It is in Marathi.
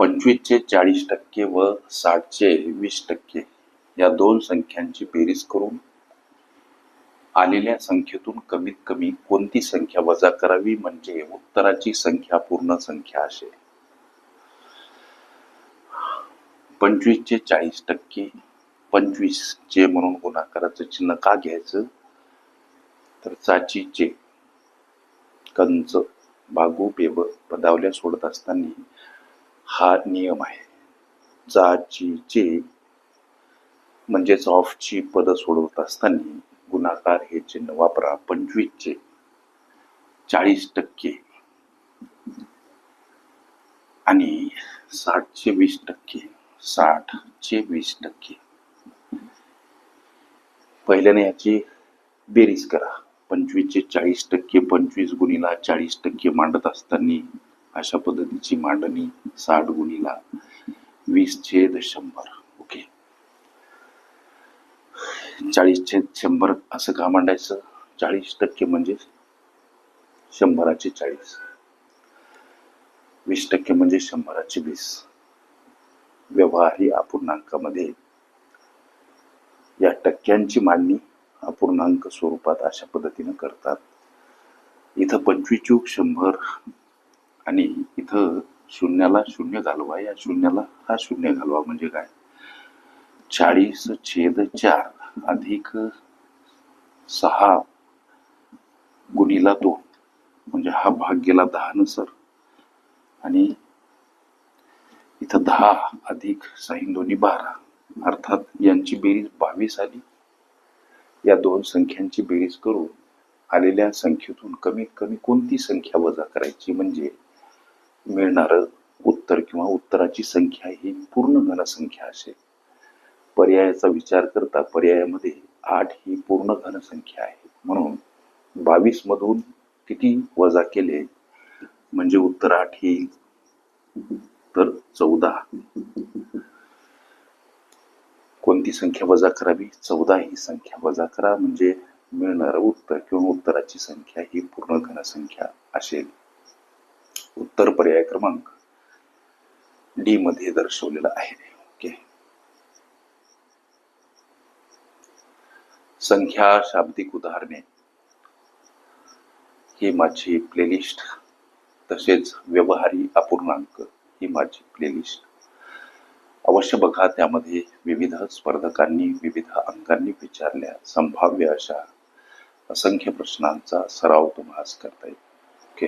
पंचवीसचे चाळीस टक्के व साठचे वीस टक्के या दोन संख्यांची बेरीज करून आलेल्या संख्येतून कमीत कमी कोणती संख्या वजा करावी म्हणजे उत्तराची संख्या पूर्ण संख्या असे. पंचवीसचे चाळीस टक्के पंचवीसचे म्हणून गुणाकाराचं चिन्ह का घ्यायचं? तर चाचीचे कंच भागू बेब पदावल्या सोडत असताना हा नियम आहे. चाचीचे म्हणजेच ऑफची पदं सोडवत असताना गुणाकार हे चिन्ह वापरा. पंचवीसचे. चाळीस टक्के. आणि साठचे वीस टक्के. साठचे वीस टक्के. पहिल्याने याची बेरीज करा. पंचवीसचे चाळीस टक्के पंचवीस गुणीला चाळीस टक्के मांडत असताना अशा पद्धतीची मांडणी साठ गुणीला वीस छेद शंभर. ओके. चाळीस छेद शंभर असं का मांडायचं? चाळीस टक्के म्हणजे शंभराचे चाळीस. वीस टक्के म्हणजे शंभराचे वीस. व्यवहारी अपूर्णांकामध्ये या टक्क्यांची मांडणी अपूर्णांक स्वरूपात अशा पद्धतीनं करतात. इथं पंचवीस चूक शंभर आणि इथं शून्याला शून्य घालवा या शून्याला हा शून्य घालवा म्हणजे काय? चाळीस छेद चार अधिक सहा गुणीला दोन म्हणजे हा भाग गेला दहा नुसार आणि इथं दहा अधिक साईन दोन्ही बारा अर्थात यांची बेरीज बावीस आली. या दोन संख्यांची बेरीज करून आलेल्या संख्येतून कमीत कमी कोणती संख्या वजा करायची म्हणजे मिळणारं उत्तर किंवा उत्तराची संख्या ही पूर्ण घनसंख्या असेल. पर्यायाचा विचार करता पर्यायामध्ये आठ ही पूर्ण घनसंख्या आहे म्हणून बावीस मधून किती वजा केले? म्हणजे उत्तर आठ येईल. तर चौदा. कोणती संख्या वजा करावी? चौदा ही संख्या वजा करा. म्हणजे मिळणार उत्तर किंवा उत्तराची संख्या ही पूर्ण घनसंख्या असेल. उत्तर पर्याय क्रमांक डी मध्ये दर्शवलेला आहे. ओके संख्या शाब्दिक उदाहरणे. ही माझी प्लेलिस्ट तसेच व्यवहारी अपूर्णांक ही माझी प्लेलिस्ट अवश्य बघा त्यामध्ये विविध स्पर्धकांनी विविध अंकांनी विचारल्या संभाव्य अशा असंख्य प्रश्नांचा सराव तुम्हाला करता येईल. ओके